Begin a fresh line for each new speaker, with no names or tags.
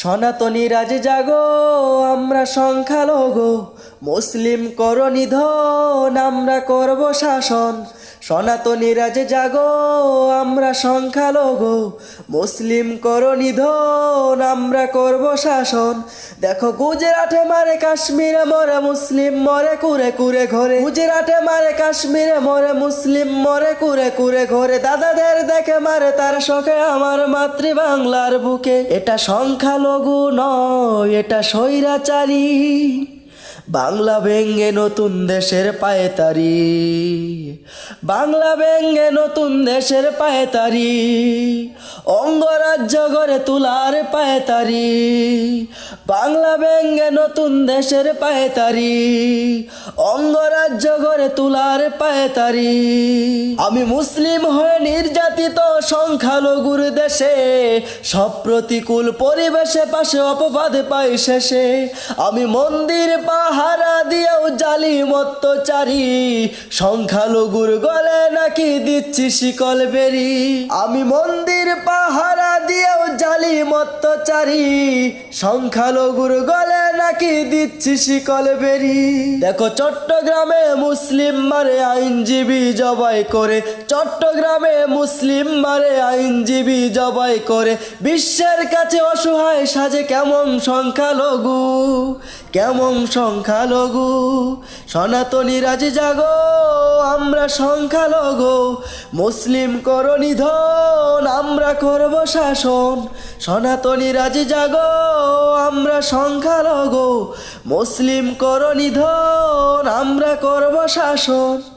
সনাতনী রাজ জাগো, আমরা সংখ্যালঘু। মুসলিম কর নিধন, আমরা করব শাসন। সনাতনী রাজ জাগো, আমরা সংখ্যালঘু। মুসলিম কর নিধন, আমরা করব শাসন। দেখো, গুজরাটে মারে, কাশ্মীরে মরে, মুসলিম মরে, কুরে কুরে ঘরে। গুজরাটে মারে, কাশ্মীরে মরে, মুসলিম মরে, কুরে কুরে ঘরে। দাদাদের দেখে মারে, তার শখে আমার মাতৃবাংলার বুকে। এটা সংখ্যালঘু নয় এটা স্বৈরাচারী। বাংলা ভেঙ্গে নতুন দেশের পায়েতারি বাংলা ভেঙ্গে নতুন দেশের পায়েতারি অঙ্গরাজ্য গড়ে তোলার পায়েতারি বাংলা ভেঙ্গে নতুন দেশের পায়েতারি অঙ্গরাজ্য গড়ে তোলার পায়েতারি আমি মুসলিম হয়ে নির্যাতিত সংখ্যালঘুর দেশে, সব প্রতিকূল পরিবেশে পাশে অপবাদ পাই শেষে। আমি মন্দির পাহারা দিয়েও জালি মত্তচারী সংখ্যালঘুর গলে নাকি দিচ্ছি শিকল বেরি। আমি মন্দির পাহারা দিয়েও জালি মত্তচারী সংখ্যালঘুর গলে নাকি দিচ্ছি শিকল বেরি। দেখো চট্টগ্রামে মুসলিম মারে আইনজীবী জবাই করে, চট্টগ্রামে মুসলিম মারে আইনজীবী জবাই করে। বিশ্বের কাছে অসহায় সাজে কেমন সংখ্যালঘু কেমন সংখ্যালঘু? সনাতনী রাজ জাগো, আমরা সংখ্যালঘু, মুসলিম কর নিধন। আমরা করব শাসন। সনাতনী রাজি জাগো আমরা সংখ্যালঘু। মুসলিম কর নিধন আমরা করব শাসন।